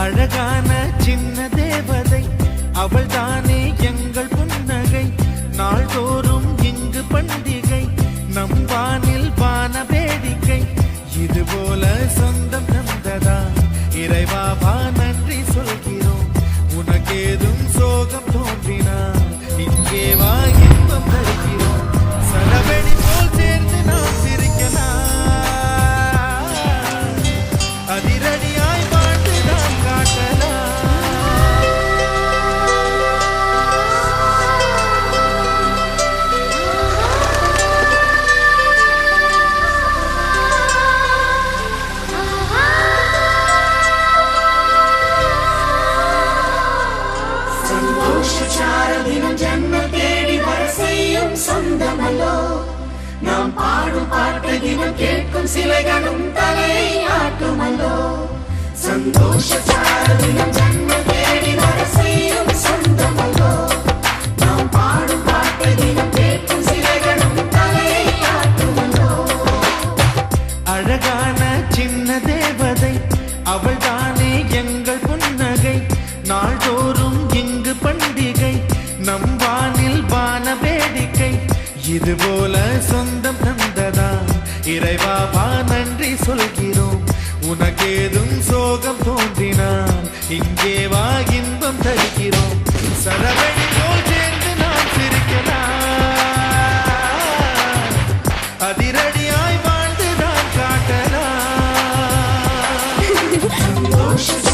அழகான சின்ன தேவதை. அவள் தானே எங்கள் புன்னகை. நாள்தோறும் இங்கு பண்டிகை. நம் வானில் வான வேடிக்கை. இது போல சொந்தம் நந்ததா இறைவா சந்தோஷச்சாரதினம் ஜன்ம தேடி வர செய்யும் சொந்தமல்லோ. நாம் பாடும் பாட்டு தினம் கேட்கும் சிலைகளும் தலை ஆட்டுமல்லோ. சந்தோஷச்சாரதினம் ஜன்ம நம் வானில் வான வேடிக்கை இது போல சொந்தம் தந்ததா இறைவாவா நன்றி சொல்கிறோம். உனக்கேதும் சோகம் தோன்றினால் இங்கே வா இன்பம் தருகிறோம். சரவணி போல் சேர்ந்து நாம் சிரிக்கலாம். அதிரடியாய் வாழ்ந்து நாம் காட்டலாம்.